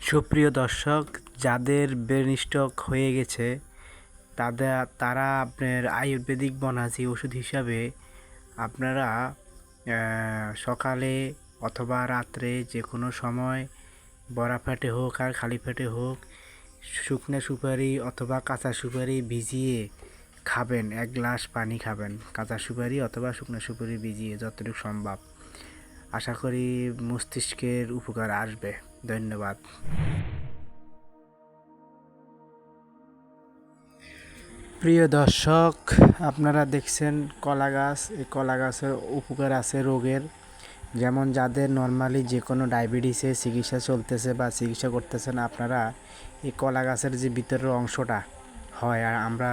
সুপ্রিয় দর্শক, যাদের ব্রেন স্ট্রোক হয়ে গেছে তাদের তারা আপনার আয়ুর্বেদিক বনাজি ওষুধ হিসাবে আপনারা সকালে অথবা রাত্রে যে কোনো সময় বড়া ফেটে হোক আর খালি ফেটে হোক, শুকনো সুপারি অথবা কাঁচা সুপারি ভিজিয়ে খাবেন, এক গ্লাস পানি খাবেন, কাঁচা সুপারি অথবা শুকনো সুপারি ভিজিয়ে যতটুকু সম্ভব। আশা করি মস্তিষ্কের উপকার আসবে। ধন্যবাদ। প্রিয় দর্শক, আপনারা দেখছেন কলা গাছ এই কলা গাছের উপকার আছে রোগের। যেমন যাদের নর্মালি যে কোনো ডায়াবেটিসের চিকিৎসা চলতেছে বা চিকিৎসা করতেছেন আপনারা, এই কলা গাছের যে ভিতরের অংশটা হয়, আর আমরা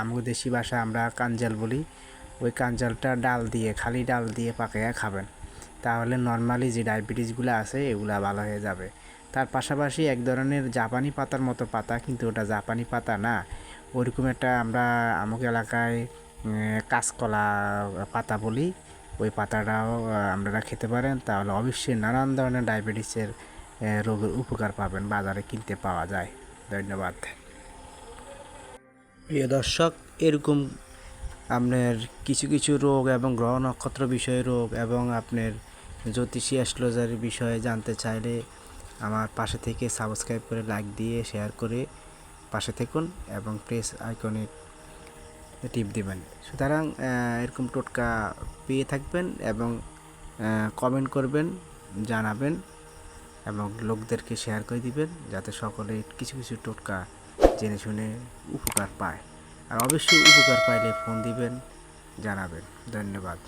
আমাদের দেশি ভাষায় আমরা কাঞ্জাল বলি, ওই কাঞ্জালটা ডাল দিয়ে, খালি ডাল দিয়ে পাকাইয়া খাবেন। তাহলে নর্মালি যে ডায়াবেটিসগুলো আছে, এগুলা ভালো হয়ে যাবে। তার পাশাপাশি এক ধরনের জাপানি পাতার মতো পাতা, কিন্তু ওটা জাপানি পাতা না। ওরকম একটা আমরা আমুক এলাকায় কাঁচকলা পাতা বলি, ওই পাতাটাও আপনারা খেতে পারেন। তাহলে অবশ্যই নানান ধরনের ডায়াবেটিসের রোগের উপকার পাবেন, বাজারে কিনতে পাওয়া যায়। ধন্যবাদ। প্রিয় দর্শক, এরকম আপনার কিছু কিছু রোগ এবং গ্রহ নক্ষত্র বিষয়ে রোগ এবং আপনার জ্যোতিষী অ্যাস্ট্রোলজারের বিষয়ে জানতে চাইলে আমার পাশে থেকে সাবস্ক্রাইব করে লাইক দিয়ে শেয়ার করে পাশে থাকুন এবং প্রেস আইকনে টিপ দিবেন। সুতরাং এরকম টোটকা পেয়ে থাকবেন এবং কমেন্ট করবেন, জানাবেন এবং লোকদেরকে শেয়ার করে দিবেন যাতে সকলে কিছু কিছু টোটকা জেনে শুনে উপকার পায়। আর অবশ্যই উপকার পাইলে ফোন দিবেন, জানাবেন। ধন্যবাদ।